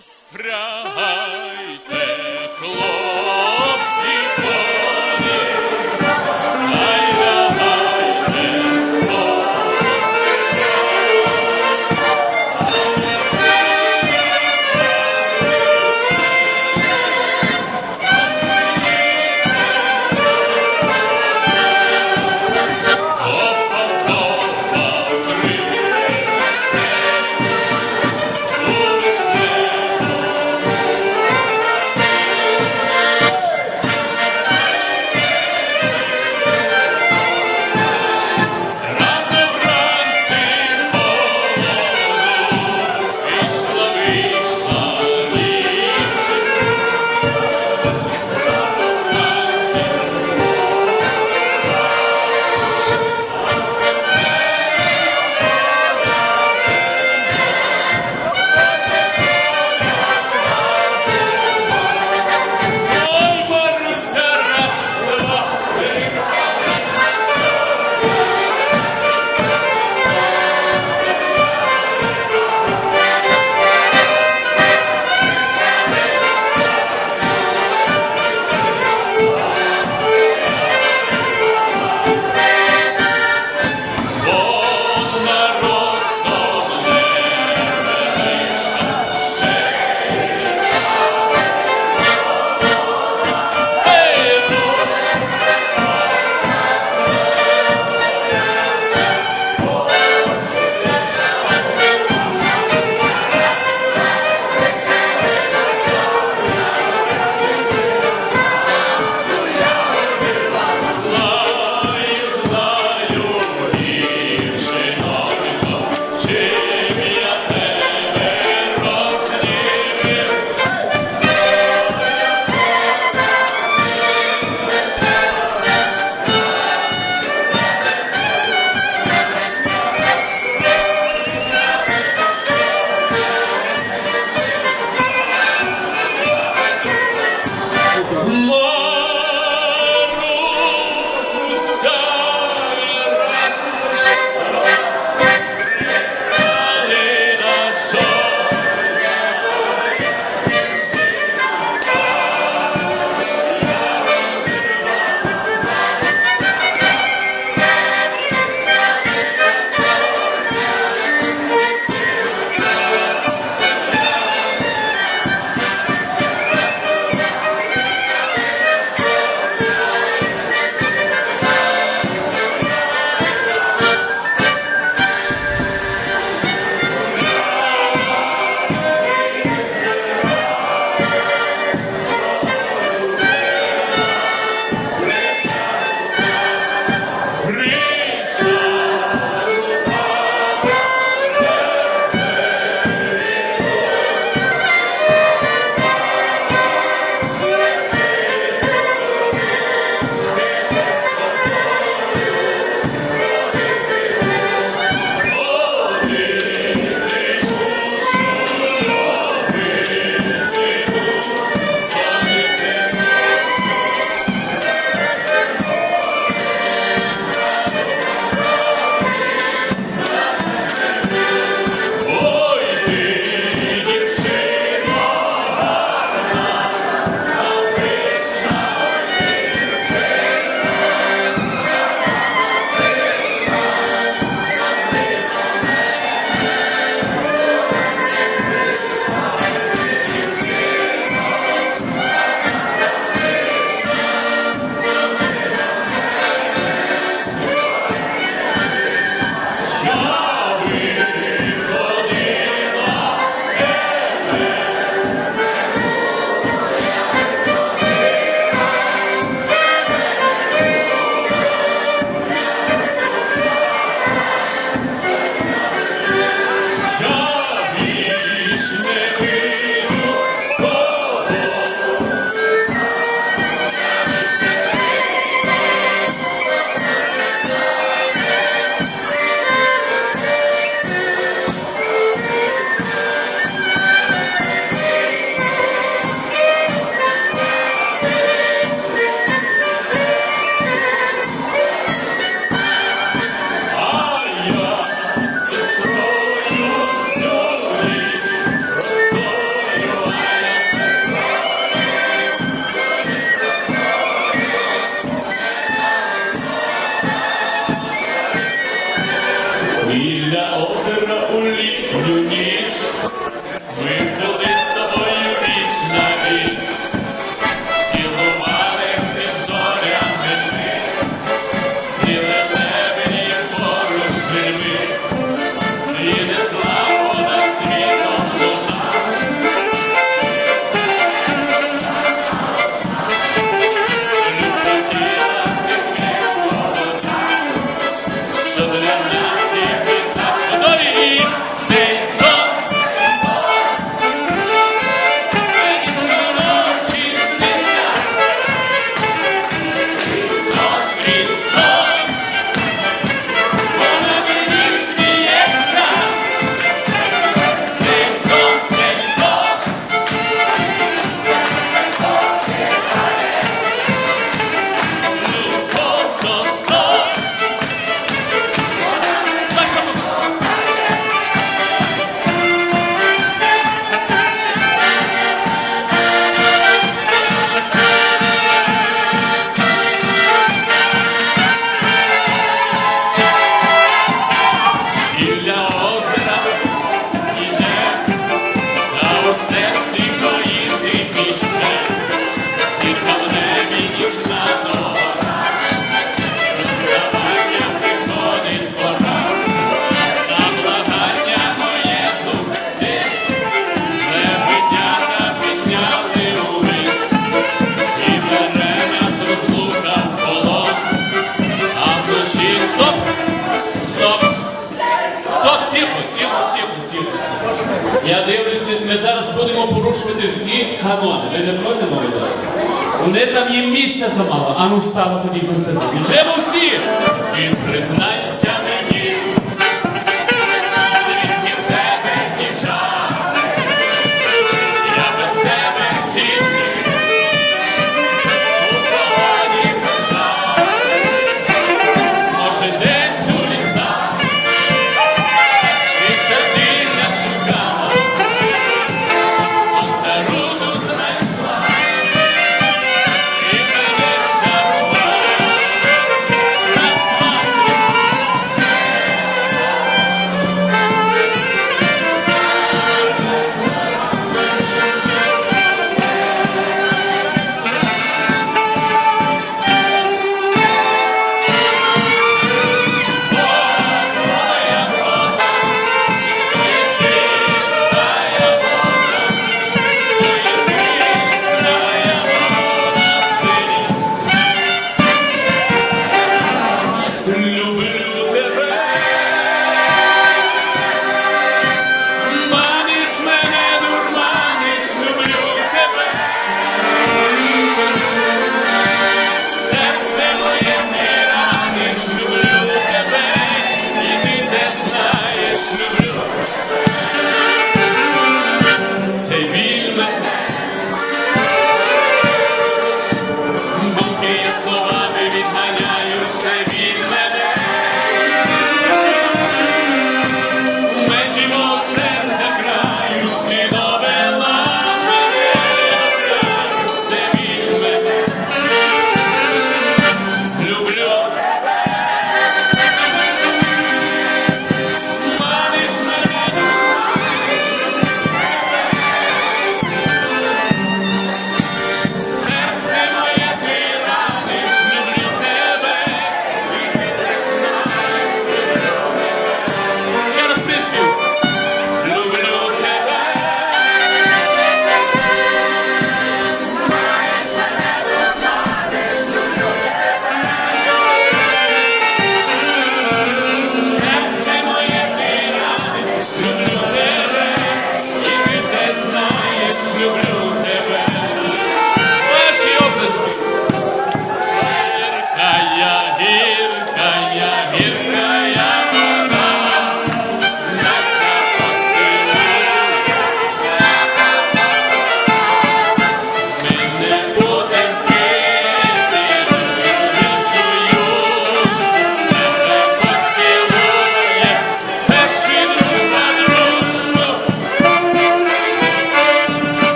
oss Вічний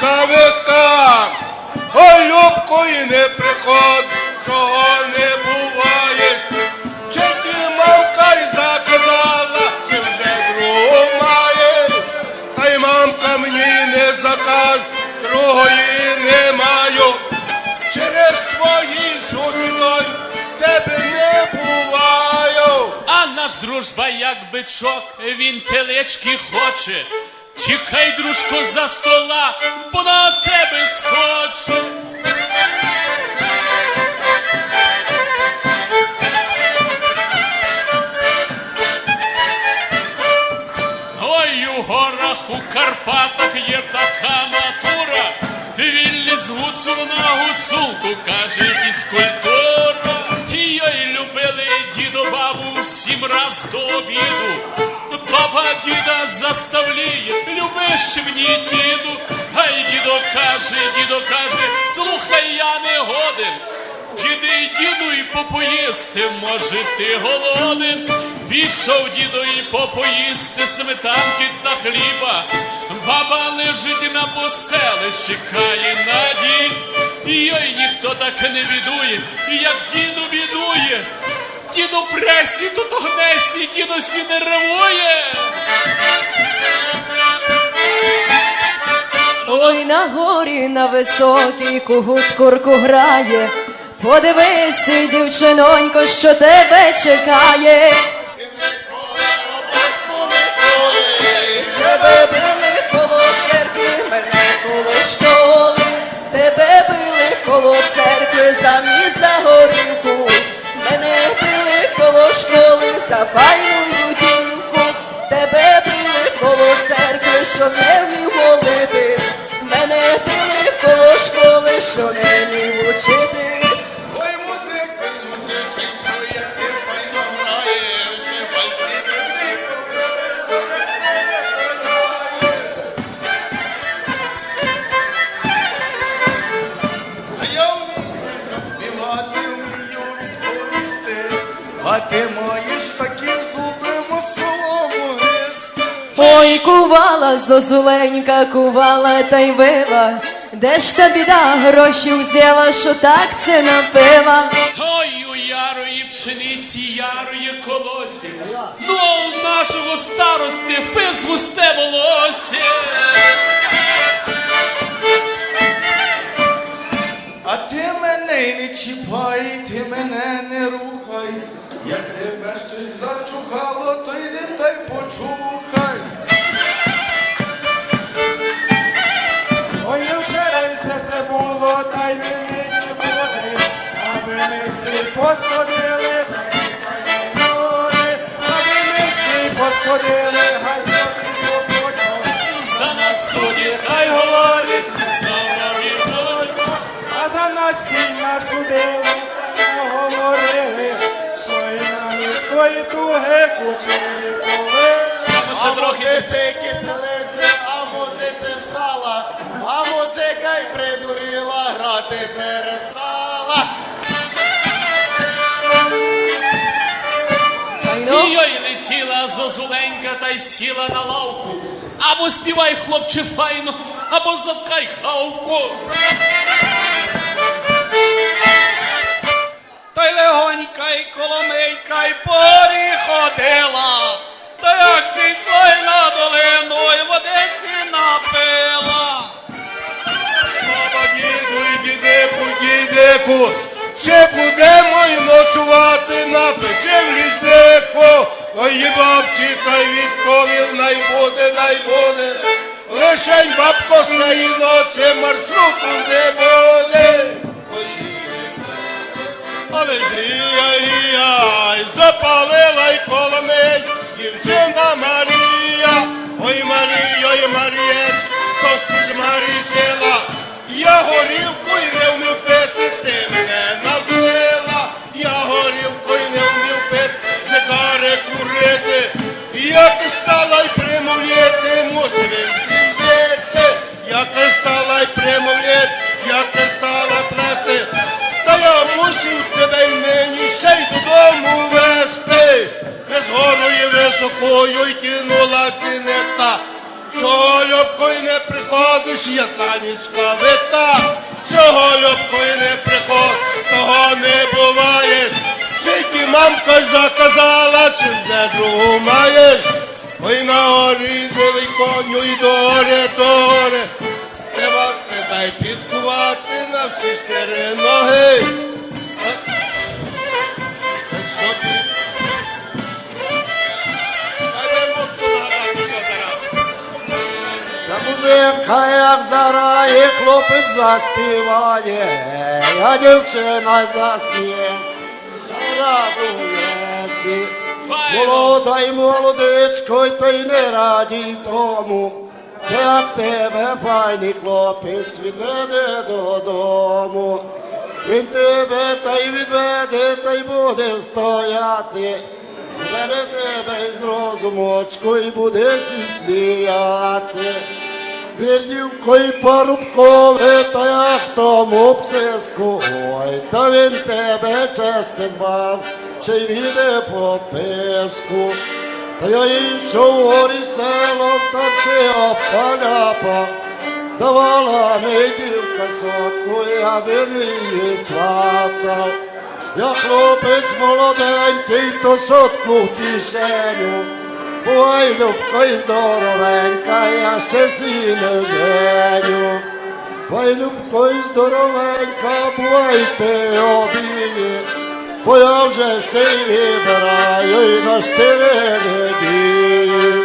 завиткам. Ой, Любко, і не приход, чого не буває. Чи ти мамка й заказала, чи вже другу має? Та й мамка мені не заказ, другої не маю. Через твої зуби тебе не буваю. А наш дружба, як бичок, він телечки хоче. Тікай, дружко, за стола, бо на тебе схоче. Ой, у горах, у Карпатах є така натура. Він ліз гуцул на гуцулку, каже фізкультура. І любили діду бабу всім раз до обіду. Баба діда заставляє, любиш мені діду. Ай дідо каже, дідо каже, слухай, я не годен. Діди, діду, і попоїсти, може ти голоден. Пішов діду і попоїсти сметанки та хліба. Баба лежить на постелі, чекає на дід. І ой, ніхто так не бідує, як діду бідує. Діду пресі, тут огнесі, діду сі нервує. Ой, на горі на високій кугут курку грає. Подивись, дівчинонько, що тебе чекає. Тебе били коло церкви, мене коло школи. Тебе били коло церкви, за школи, у. Тебе били коло церкви, що не кувала зозуленька, кувала та й вила. Де ж та біда гроші взяла, що так се напила? Ой, у ярої пшениці, ярої колосі. Ну, а у нашого старости физ густе волосся. А ти мене не чіпай, ти мене не рухай. Як тебе щось зачухало, то йди та й почухай. Посходили, люди, аби ми всі посходили, гасоти попочали. За нас судять, хай говорить. А за нас всі насудили, говорили, що і на міської туги кучері коли. Трохи. музиці киселиці, й сіла на лавку. Або співай, хлопче, файно, або заткай хавку. Та й легонька й коломийка й порі ходила, та як зійшла й на долину, й в Одесі напила. Баба, діду і дідику, дідику, ще будемо й ночувати на печі в ліснику. Ой, бабці, та й відповів, най буде, най буде. Лишень бабко сеї ночі маршруту не буде. Але зрія, я, й високою й кинула цінета. Що любко не приходить, ж я танечка вита, цього любкою не приход, того не буває. Тільки мамка заказала, чи де другу маєш. Ой на горі дивий коню і до горя, до горя. Треба тебе підкувати на всі чотири ноги. Зарає, хлопець заспіває, а дівчина засміє, радується. Молода й молодечко, й то й не радій тому, як тебе файний хлопець відведе додому. Він тебе та й відведе, та й буде стояти. Зведе тебе з розумочку і буде сі сміяти. Вірнівко й парубкове, та як тому псиску, ой, та він тебе чесне збав, чи віде по писку. Та я йшов горі селом, та чи опаляпа, давала мені дівка сотку, я би її сватав. Я хлопець молоденький, то сотку в кишеню. Ой, любко й здоровенька, я ще сі не женю. Ой, любко і здоровенька, бувайте обіє, бо я вже сей вибираю і на штири не Ой,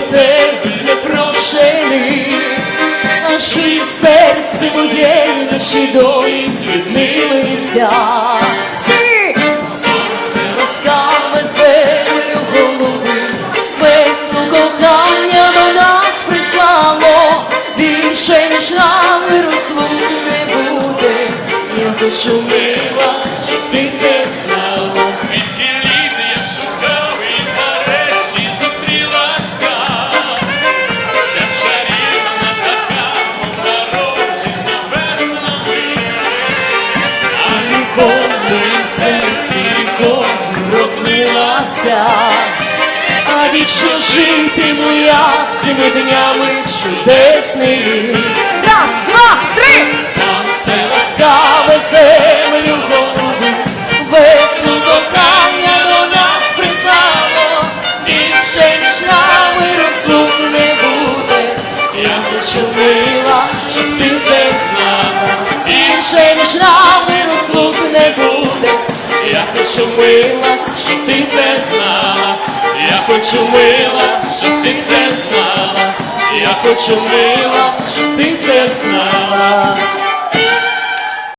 тебе непрошений, аж і серце моє наші долі звіднилися. Розлилася, а вічно житиму я цими днями чудесними. Раз, два, три! Сонце ласкаве землю голову, весну кохання до нас прислало, більше ніж нами розлук не буде. Я хочу мила, щоб ти це знала, більше ніж нами розлук не буде. Я хочу мила, щоб ти це хочу мила, щоб ти це знала. Я хочу мила, щоб ти це знала.